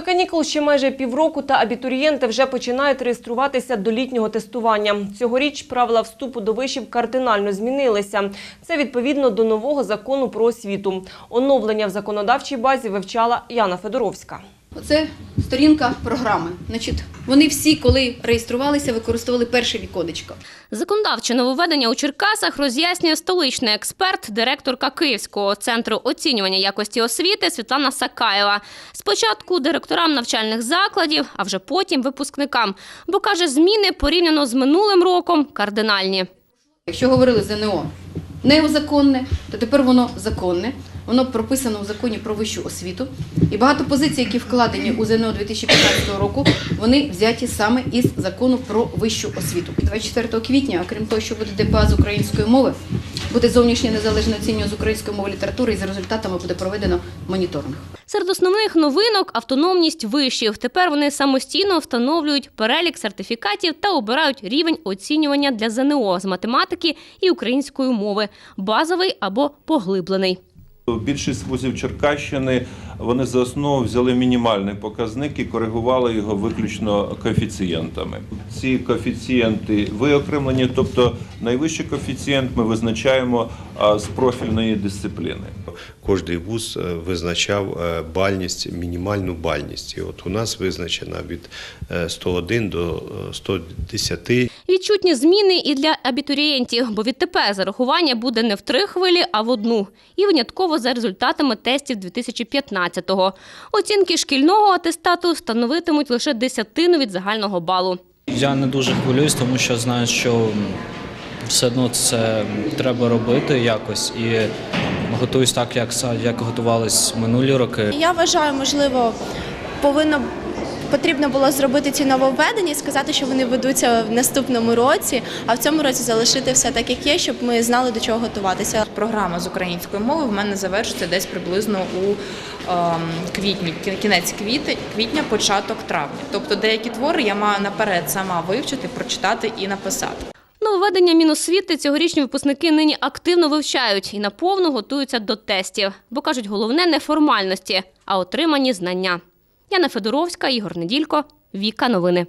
До канікул ще майже півроку, та абітурієнти вже починають реєструватися до літнього тестування. Цьогоріч правила вступу до вишів кардинально змінилися. Це відповідно до нового закону про освіту. Оновлення в законодавчій базі вивчала Яна Федоровська. Оце сторінка програми. Значить, вони всі, коли реєструвалися, використовували перше віконечко. Законодавче нововведення у Черкасах роз'яснює столичний експерт, директорка Київського центру оцінювання якості освіти Світлана Сакаєва. Спочатку директорам навчальних закладів, а вже потім випускникам. Бо каже, зміни порівняно з минулим роком кардинальні. Якщо говорили ЗНО неозаконне, то тепер воно законне. Воно прописано в законі про вищу освіту. І багато позицій, які вкладені у ЗНО 2015 року, вони взяті саме із закону про вищу освіту. 24 квітня, окрім того, що буде ДПА з української мови, буде зовнішнє незалежне оцінювання з української мови літератури, і за результатами буде проведено моніторинг. Серед основних новинок автономність вишів. Тепер вони самостійно встановлюють перелік сертифікатів та обирають рівень оцінювання для ЗНО з математики і української мови базовий або поглиблений. Більшість вузів Черкащини вони за основу взяли мінімальний показник і коригували його виключно коефіцієнтами. Ці коефіцієнти виокремлені, тобто найвищий коефіцієнт ми визначаємо з профільної дисципліни. Кожний вуз е, визначав е, бальність, мінімальну бальність. І от у нас визначена від е, 101 до е, 110. Відчутні зміни і для абітурієнтів, бо відтепер зарахування буде не в три хвилі, а в одну. І винятково за результатами тестів 2015-го. Оцінки шкільного атестату становитимуть лише десятину від загального балу. Я не дуже хвилююсь, тому що знаю, що все одно це треба робити якось і готуюсь так, як, як готувались минулі роки. Я вважаю, можливо, повинно потрібно було зробити ці нововведення і сказати, що вони ведуться в наступному році, а в цьому році залишити все так, як є, щоб ми знали до чого готуватися. Програма з української мови в мене завершиться десь приблизно у ем, квітні, кінець квіти, квітня, початок травня. Тобто деякі твори я маю наперед сама вивчити, прочитати і написати. Нововведення Міносвіти цьогорічні випускники нині активно вивчають і наповну готуються до тестів, бо кажуть, головне не формальності, а отримані знання. Яна Федоровська, Ігор Неділько, Віка Новини.